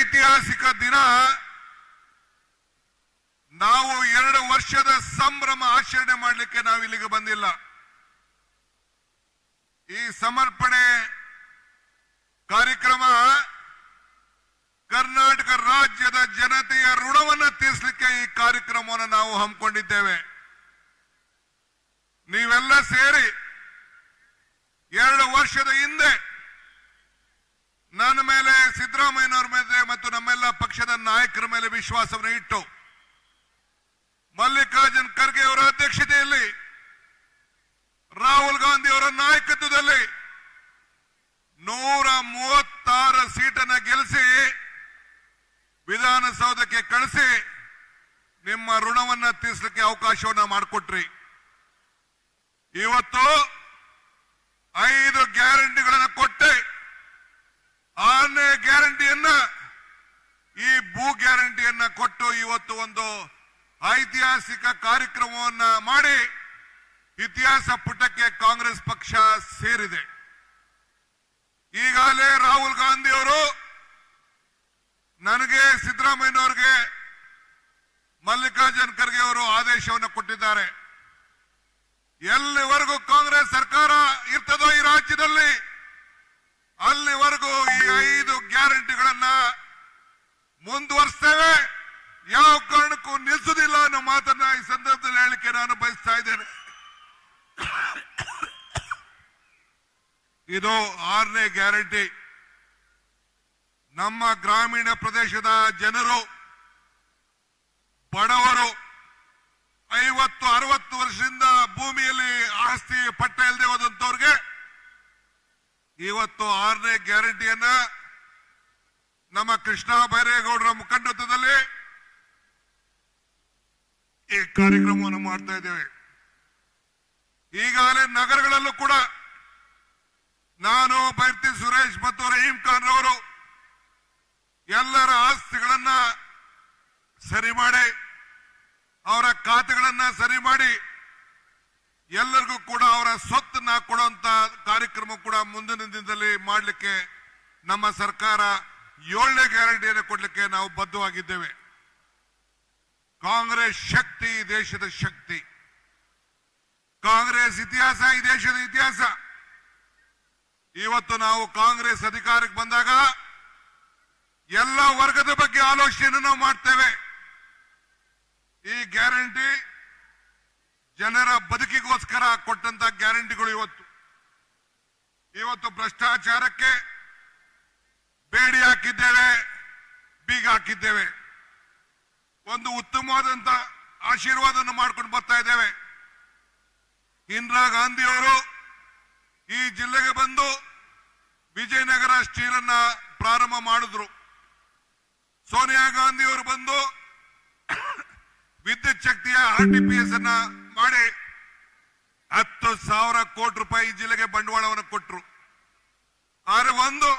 ಐತಿಹಾಸಿಕ ದಿನ. ನಾವು ಎರಡು ವರ್ಷದ ಸಂಭ್ರಮ ಆಚರಣೆ ಮಾಡಲಿಕ್ಕೆ ನಾವು ಇಲ್ಲಿಗೆ ಬಂದಿಲ್ಲ. ಈ ಸಮರ್ಪಣೆ ಕಾರ್ಯಕ್ರಮ ಕರ್ನಾಟಕ ರಾಜ್ಯದ ಜನತೆಯ ಋಣವನ್ನು ತೀರಿಸಲಿಕ್ಕೆ ಈ ಕಾರ್ಯಕ್ರಮವನ್ನು ನಾವು ಹಮ್ಮಿಕೊಂಡಿದ್ದೇವೆ. ನೀವೆಲ್ಲ ಸೇರಿ ಎರಡು ವರ್ಷದ ಹಿಂದೆ ನನ್ನ ಮೇಲೆ ಸಿದ್ದರಾಮಯ್ಯನವರ ಪಕ್ಷದ ನಾಯಕರ ಮೇಲೆ ವಿಶ್ವಾಸವನ್ನು ಇಟ್ಟು ಮಲ್ಲಿಕಾರ್ಜುನ್ ಖರ್ಗೆ ಅವರ ಅಧ್ಯಕ್ಷತೆಯಲ್ಲಿ ರಾಹುಲ್ ಗಾಂಧಿ ಅವರ ನಾಯಕತ್ವದಲ್ಲಿ ನೂರ ಮೂವತ್ತಾರು ಸೀಟನ್ನು ಗೆಲ್ಲಿಸಿ ವಿಧಾನಸೌಧಕ್ಕೆ ಕಳಿಸಿ ನಿಮ್ಮ ಋಣವನ್ನ ತೀರಿಸಲಿಕ್ಕೆ ಅವಕಾಶವನ್ನ ಮಾಡಿಕೊಟ್ರಿ. ಇವತ್ತು ಐದು ಗ್ಯಾರಂಟಿಗಳನ್ನು ಕೊಟ್ಟೆ. ಆರನೇ ಗ್ಯಾರಂಟಿಯನ್ನ ಈ ಭೂ ಗ್ಯಾರಂಟಿಯನ್ನ ಕೊಟ್ಟು ಇವತ್ತು ಒಂದು ಐತಿಹಾಸಿಕ ಕಾರ್ಯಕ್ರಮವನ್ನ ಮಾಡಿ ಇತಿಹಾಸ ಪುಟಕ್ಕೆ ಕಾಂಗ್ರೆಸ್ ಪಕ್ಷ ಸೇರಿದೆ. ಈಗಾಗಲೇ ರಾಹುಲ್ ಗಾಂಧಿ ಅವರು ನನಗೆ ಸಿದ್ದರಾಮಯ್ಯನವರಿಗೆ ಮಲ್ಲಿಕಾರ್ಜುನ್ ಖರ್ಗೆ ಅವರು ಆದೇಶವನ್ನು ಕೊಟ್ಟಿದ್ದಾರೆ. ಎಲ್ಲಿವರೆಗೂ ಕಾಂಗ್ರೆಸ್ ಸರ್ಕಾರ ಇರ್ತದೋ ಈ ರಾಜ್ಯದಲ್ಲಿ ಅಲ್ಲಿವರೆಗೂ ಈ ಐದು ಗ್ಯಾರಂಟಿಗಳನ್ನ ಮುಂದುವರಿಸ್ತೇವೆ ಯಾವ ಕಾರಣಕ್ಕೂ ನಿಲ್ಲಿಸುವುದಿಲ್ಲ ಅನ್ನೋ ಮಾತನ್ನ ಈ ಸಂದರ್ಭದಲ್ಲಿ ಹೇಳಿಕೆ ನಾನು ಬಯಸ್ತಾ ಇದ್ದೇನೆ. ಇದು ಆರನೇ ಗ್ಯಾರಂಟಿ. ನಮ್ಮ ಗ್ರಾಮೀಣ ಪ್ರದೇಶದ ಜನರು, ಬಡವರು, ಐವತ್ತು, ಅರವತ್ತು ವರ್ಷದಿಂದ ಭೂಮಿಯಲ್ಲಿ ಆಸ್ತಿ ಪಟ್ಟ ಇಲ್ಲದೆ ಹೋದಂತವ್ರಿಗೆ ಇವತ್ತು ಆರನೇ ಗ್ಯಾರಂಟಿಯನ್ನ ನಮ್ಮ ಕೃಷ್ಣ ಬೈರೇಗೌಡರ ಮುಖಂಡತ್ವದಲ್ಲಿ ಈ ಕಾರ್ಯಕ್ರಮವನ್ನು ಮಾಡ್ತಾ ಇದ್ದೇವೆ. ಈಗಾಗಲೇ ನಗರಗಳಲ್ಲೂ ಕೂಡ ನಾನು ಬೈರ್ತಿ ಸುರೇಶ್ ಮತ್ತು ರಹೀಂ ಖಾನ್ ಅವರು ಎಲ್ಲರ ಆಸ್ತಿಗಳನ್ನ ಸರಿ ಮಾಡಿ, ಅವರ ಖಾತೆಗಳನ್ನ ಸರಿ ಮಾಡಿ ಎಲ್ಲರಿಗೂ ಕೂಡ ಅವರ ಸ್ವತ್ತನ್ನ ಕೊಡುವಂತ ಕಾರ್ಯಕ್ರಮ ಕೂಡ ಮುಂದಿನ ದಿನದಲ್ಲಿ ಮಾಡಲಿಕ್ಕೆ ನಮ್ಮ ಸರ್ಕಾರ ಏಳನೇ ಗ್ಯಾರಂಟಿಯನ್ನು ಕೊಡಲಿಕ್ಕೆ ನಾವು ಬದ್ಧವಾಗಿದ್ದೇವೆ. ಕಾಂಗ್ರೆಸ್ ಶಕ್ತಿ, ದೇಶದ ಶಕ್ತಿ. ಕಾಂಗ್ರೆಸ್ ಇತಿಹಾಸ, ಈ ದೇಶದ ಇತಿಹಾಸ. ಇವತ್ತು ನಾವು ಕಾಂಗ್ರೆಸ್ ಅಧಿಕಾರಕ್ಕೆ ಬಂದಾಗ ಎಲ್ಲ ವರ್ಗದ ಬಗ್ಗೆ ಆಲೋಚನೆಯನ್ನು ನಾವು ಮಾಡ್ತೇವೆ. ಈ ಗ್ಯಾರಂಟಿ ಜನರ ಬದುಕಿಗೋಸ್ಕರ ಕೊಟ್ಟಂತ ಗ್ಯಾರಂಟಿಗಳು ಇವತ್ತು. ಇವತ್ತು ಭ್ರಷ್ಟಾಚಾರಕ್ಕೆ ಬೇಡಿ ಹಾಕಿದ್ದೇವೆ, ಬೀಗ ಹಾಕಿದ್ದೇವೆ. ಒಂದು ಉತ್ತಮವಾದಂತ ಆಶೀರ್ವಾದವನ್ನು ಮಾಡ್ಕೊಂಡು ಬರ್ತಾ ಇದ್ದೇವೆ. ಇಂದಿರಾ ಗಾಂಧಿಯವರು ಈ ಜಿಲ್ಲೆಗೆ ಬಂದು ವಿಜಯನಗರ ಸ್ಟೀಲ್ ಅನ್ನ ಪ್ರಾರಂಭ ಮಾಡಿದ್ರು. ಸೋನಿಯಾ ಗಾಂಧಿಯವರು ಬಂದು ವಿದ್ಯುತ್ ಶಕ್ತಿಯ ಆರ್ ಟಿ ಪಿ ಎಸ್ ಅನ್ನ ಮಾಡಿ ಹತ್ತು ಸಾವಿರ ಕೋಟಿ ರೂಪಾಯಿ ಜಿಲ್ಲೆಗೆ ಬಂಡವಾಳವನ್ನು ಕೊಟ್ಟರು ಆದರೆ ಒಂದು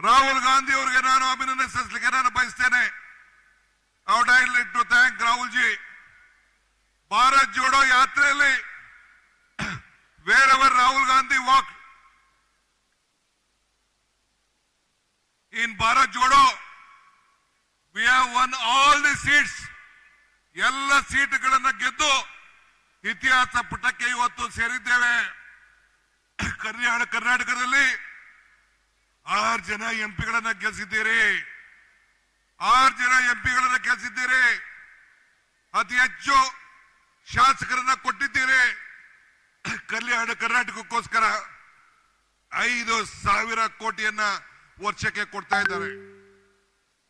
ರಾಹುಲ್ ಗಾಂಧಿ ಅವರಿಗೆ ನಾನು ಅಭಿನಂದನೆ ಸಲ್ಲಿಸಲಿಕ್ಕೆ ನಾನು ಬಯಸ್ತೇನೆ. Out I like to thank Rahul ji Bharat Jodo ಯಾತ್ರೆಯಲ್ಲಿ where wherever Rahul Gandhi walk in Bharat Jodo we have won all the seats ಎಲ್ಲ ಸೀಟ್ಗಳನ್ನು ಗೆದ್ದು ಇತಿಹಾಸ ಪುಟಕ್ಕೆ ಇವತ್ತು ಸೇರಿದ್ದೇವೆ ಕರ್ನಾಟಕದಲ್ಲಿ ಆರು ಜನ ಎಂಪಿಗಳನ್ನ ಗೆಲ್ಸಿದ್ದೀರಿ. ಆರು ಜನ ಎಂಪಿಗಳನ್ನ ಗೆಲ್ಸಿದ್ದೀರಿ. ಅತಿ ಹೆಚ್ಚು ಶಾಸಕರನ್ನ ಕೊಟ್ಟಿದ್ದೀರಿ. ಕಲ್ಯಾಣ ಕರ್ನಾಟಕಕ್ಕೋಸ್ಕರ ಐದು ಸಾವಿರ ಕೋಟಿಯನ್ನ ವರ್ಷಕ್ಕೆ ಕೊಡ್ತಾ ಇದ್ದಾರೆ.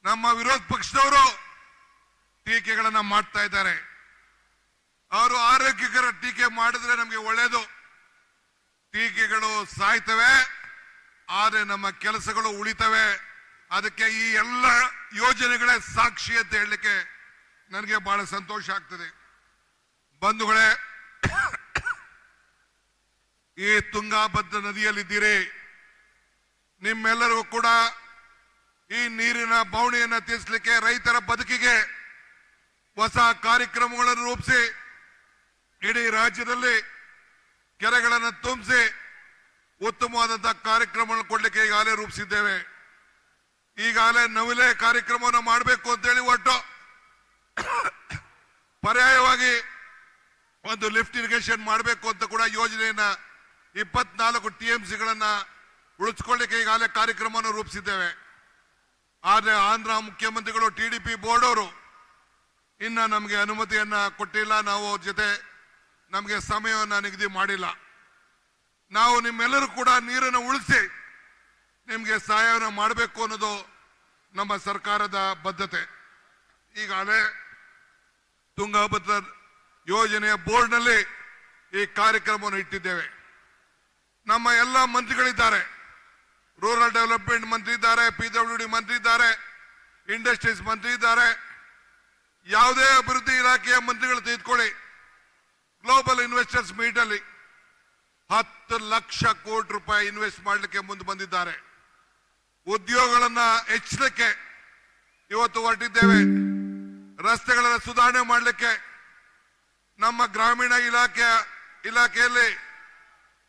ನಮ್ಮ ವಿರೋಧ ಪಕ್ಷದವರು ಟೀಕೆಗಳನ್ನ ಮಾಡ್ತಾ ಇದ್ದಾರೆ. ಅವರು ಆರೋಗ್ಯಕರ ಟೀಕೆ ಮಾಡಿದ್ರೆ ನಮಗೆ ಒಳ್ಳೇದು. ಟೀಕೆಗಳು ಸಾಯ್ತವೆ. ಆದ್ರೆ ನಮ್ಮ ಕೆಲಸಗಳು ಉಳಿತವೆ. ಅದಕ್ಕೆ ಈ ಎಲ್ಲ ಯೋಜನೆಗಳೇ ಸಾಕ್ಷಿ ಅಂತ ಹೇಳಲಿಕ್ಕೆ ನನಗೆ ಬಹಳ ಸಂತೋಷ ಆಗ್ತದೆ. ಬಂಧುಗಳೇ, ಈ ತುಂಗಾಭದ್ರ ನದಿಯಲ್ಲಿದ್ದೀರಿ. ನಿಮ್ಮೆಲ್ಲರಿಗೂ ಕೂಡ ಈ ನೀರಿನ ಬವಣೆಯನ್ನು ತೀರಿಸಲಿಕ್ಕೆ ರೈತರ ಬದುಕಿಗೆ ಹೊಸ ಕಾರ್ಯಕ್ರಮಗಳನ್ನು ರೂಪಿಸಿ, ಇಡೀ ರಾಜ್ಯದಲ್ಲಿ ಕೆರೆಗಳನ್ನು ತುಂಬಿಸಿ ಉತ್ತಮವಾದಂತಹ ಕಾರ್ಯಕ್ರಮಗಳನ್ನು ಕೊಡ್ಲಿಕ್ಕೆ ಈಗಾಗಲೇ ರೂಪಿಸಿದ್ದೇವೆ. ಈಗಾಗಲೇ ನವಿಲೆ ಕಾರ್ಯಕ್ರಮವನ್ನು ಮಾಡಬೇಕು ಅಂತೇಳಿ ಒಟ್ಟು ಪರ್ಯಾಯವಾಗಿ ಒಂದು ಲಿಫ್ಟ್ ಇರಿಗೇಷನ್ ಮಾಡಬೇಕು ಅಂತ ಕೂಡ ಯೋಜನೆಯನ್ನ ಇಪ್ಪತ್ನಾಲ್ಕು ಟಿ ಎಂ ಸಿಗಳನ್ನ ಉಳಿಸ್ಕೊಳ್ಳಿಕ್ಕೆ ಈಗಾಗಲೇ ಕಾರ್ಯಕ್ರಮವನ್ನು ರೂಪಿಸಿದ್ದೇವೆ. ಆದರೆ ಆಂಧ್ರ ಮುಖ್ಯಮಂತ್ರಿಗಳು, ಟಿ ಡಿ ಪಿ ಬೋರ್ಡ್ ಅವರು ಇನ್ನ ನಮಗೆ ಅನುಮತಿಯನ್ನ ಕೊಟ್ಟಿಲ್ಲ. ನಾವು ಅವ್ರ ಜೊತೆ ನಮಗೆ ಸಮಯವನ್ನು ನಿಗದಿ ಮಾಡಿಲ್ಲ. ನಾವು ನಿಮ್ಮೆಲ್ಲರೂ ಕೂಡ ನೀರನ್ನು ಉಳಿಸಿ ನಿಮಗೆ ಸಹಾಯವನ್ನು ಮಾಡಬೇಕು ಅನ್ನೋದು ನಮ್ಮ ಸರ್ಕಾರದ ಬದ್ಧತೆ. ಈಗಾಗಲೇ ತುಂಗಭದ್ರ ಯೋಜನೆಯ ಬೋರ್ಡ್ನಲ್ಲಿ ಈ ಕಾರ್ಯಕ್ರಮವನ್ನು ಇಟ್ಟಿದ್ದೇವೆ. ನಮ್ಮ ಎಲ್ಲ ಮಂತ್ರಿಗಳಿದ್ದಾರೆ. ರೂರಲ್ ಡೆವಲಪ್ಮೆಂಟ್ ಮಂತ್ರಿ ಇದ್ದಾರೆ, ಪಿ ಡಬ್ಲ್ಯೂ ಡಿ ಮಂತ್ರಿ ಇದ್ದಾರೆ, ಇಂಡಸ್ಟ್ರೀಸ್ ಮಂತ್ರಿ ಇದ್ದಾರೆ. ಯಾವುದೇ ಅಭಿವೃದ್ಧಿ ಇಲಾಖೆಯ ಮಂತ್ರಿಗಳು ತೆಗೆದುಕೊಳ್ಳಿ ಗ್ಲೋಬಲ್ ಇನ್ವೆಸ್ಟರ್ಸ್ ಮೀಟಲ್ಲಿ ಹತ್ತು ಲಕ್ಷ ಕೋಟಿ ರೂಪಾಯಿ ಇನ್ವೆಸ್ಟ್ ಮಾಡಲಿಕ್ಕೆ ಮುಂದೆ ಬಂದಿದ್ದಾರೆ. ಉದ್ಯೋಗಗಳನ್ನ ಹೆಚ್ಚಲಿಕ್ಕೆ ಇವತ್ತು ಹೊರಟಿದ್ದೇವೆ. ರಸ್ತೆಗಳನ್ನು ಸುಧಾರಣೆ ಮಾಡಲಿಕ್ಕೆ ನಮ್ಮ ಗ್ರಾಮೀಣ ಇಲಾಖೆಯ ಇಲಾಖೆಯಲ್ಲಿ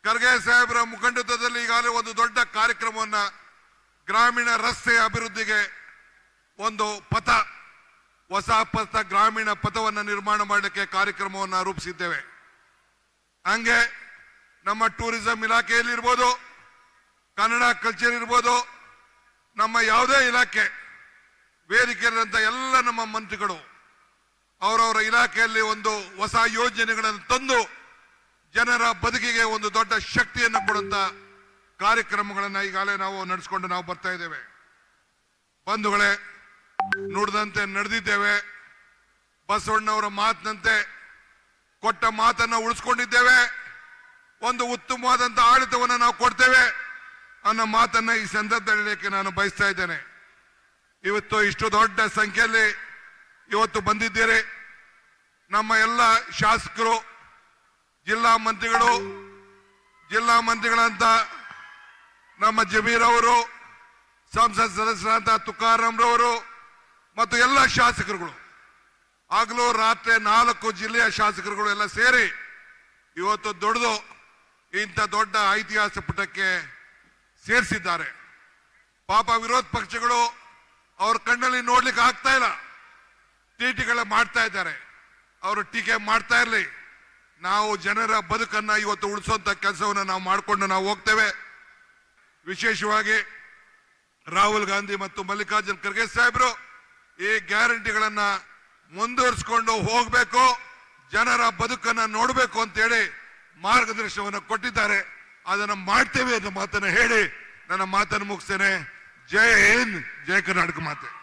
ಖರ್ಗೆ ಸಾಹೇಬರ ಮುಖಂಡತ್ವದಲ್ಲಿ ಈಗಾಗಲೇ ಒಂದು ದೊಡ್ಡ ಕಾರ್ಯಕ್ರಮವನ್ನ ಗ್ರಾಮೀಣ ರಸ್ತೆ ಅಭಿವೃದ್ಧಿಗೆ ಒಂದು ಪಥ, ಹೊಸ ಪಥ ಗ್ರಾಮೀಣ ಪಥವನ್ನು ನಿರ್ಮಾಣ ಮಾಡಲಿಕ್ಕೆ ಕಾರ್ಯಕ್ರಮವನ್ನು ರೂಪಿಸಿದ್ದೇವೆ. ಹಂಗೆ ನಮ್ಮ ಟೂರಿಸಂ ಇಲಾಖೆಯಲ್ಲಿ ಇರ್ಬೋದು, ಕನ್ನಡ ಕಲ್ಚರ್ ಇರ್ಬೋದು, ನಮ್ಮ ಯಾವುದೇ ಇಲಾಖೆ, ವೇದಿಕೆಯಲ್ಲಿರುವಂಥ ಎಲ್ಲ ನಮ್ಮ ಮಂತ್ರಿಗಳು ಅವರವರ ಇಲಾಖೆಯಲ್ಲಿ ಒಂದು ಹೊಸ ಯೋಜನೆಗಳನ್ನು ತಂದು ಜನರ ಬದುಕಿಗೆ ಒಂದು ದೊಡ್ಡ ಶಕ್ತಿಯನ್ನು ಕೊಡುವಂತ ಕಾರ್ಯಕ್ರಮಗಳನ್ನು ಈಗಾಗಲೇ ನಾವು ನಡೆಸ್ಕೊಂಡು ನಾವು ಬರ್ತಾ ಇದ್ದೇವೆ. ಬಂಧುಗಳೇ, ನುಡಿದಂತೆ ನಡೆದಿದ್ದೇವೆ, ಬಸವಣ್ಣವರ ಮಾತಿನಂತೆ ಕೊಟ್ಟ ಮಾತನ್ನ ಉಳಿಸ್ಕೊಂಡಿದ್ದೇವೆ. ಒಂದು ಉತ್ತಮವಾದಂತ ಆಡಳಿತವನ್ನು ನಾವು ಕೊಡ್ತೇವೆ ಅನ್ನೋ ಮಾತನ್ನ ಈ ಸಂದರ್ಭದಲ್ಲಿ ನಾನು ಬಯಸ್ತಾ ಇದ್ದೇನೆ. ಇವತ್ತು ಇಷ್ಟು ದೊಡ್ಡ ಸಂಖ್ಯೆಯಲ್ಲಿ ಇವತ್ತು ಬಂದಿದ್ದೀರಿ. ನಮ್ಮ ಎಲ್ಲ ಶಾಸಕರು, ಜಿಲ್ಲಾ ಮಂತ್ರಿಗಳು, ಜಿಲ್ಲಾ ಮಂತ್ರಿಗಳಂತ ನಮ್ಮ ಜಮೀರ್ ಅವರು, ಸಂಸತ್ ಸದಸ್ಯರಾದಂತ ತುಕಾರಾಮ್ರವರು ಮತ್ತು ಎಲ್ಲ ಶಾಸಕರುಗಳು. ಆಗಲೂ ರಾತ್ರಿ ನಾಲ್ಕು ಜಿಲ್ಲೆಯ ಶಾಸಕರುಗಳು ಎಲ್ಲ ಸೇರಿ ಇವತ್ತು ದುಡಿದು ಇಂಥ ದೊಡ್ಡ ಐತಿಹಾಸಿಕ ಪುಟಕ್ಕೆ ಸೇರಿಸಿದ್ದಾರೆ. ಪಾಪ ವಿರೋಧ ಪಕ್ಷಗಳು ಅವ್ರ ಕಣ್ಣಲ್ಲಿ ನೋಡ್ಲಿಕ್ಕೆ ಆಗ್ತಾ ಇಲ್ಲ. ಟೀಟಿಗಳ ಮಾಡ್ತಾ ಇದ್ದಾರೆ. ಅವರು ಟೀಕೆ ಮಾಡ್ತಾ ಇರಲಿ. ನಾವು ಜನರ ಬದುಕನ್ನ ಇವತ್ತು ಉಳಿಸುವಂತ ಕೆಲಸವನ್ನು ನಾವು ಮಾಡಿಕೊಂಡು ನಾವು ಹೋಗ್ತೇವೆ. ವಿಶೇಷವಾಗಿ ರಾಹುಲ್ ಗಾಂಧಿ ಮತ್ತು ಮಲ್ಲಿಕಾರ್ಜುನ್ ಖರ್ಗೆ ಸಾಹೇಬರು ಈ ಗ್ಯಾರಂಟಿಗಳನ್ನ ಮುಂದುವರಿಸಿಕೊಂಡು ಹೋಗಬೇಕು. ಜನರ ಬದುಕನ್ನ ನೋಡಬೇಕು ಅಂತೇಳಿ ಮಾರ್ಗದರ್ಶನವನ್ನು ಕೊಟ್ಟಿದ್ದಾರೆ. ಅದನ್ನು ಮಾಡ್ತೇವೆ ಅನ್ನೋ ಮಾತನ್ನು ಹೇಳಿ ನನ್ನ ಮಾತನ್ನು ಮುಗಿಸ್ತೇನೆ. ಜೈ ಹಿಂದ್, ಜೈ ಕರ್ನಾಟಕ ಮಾತೆ.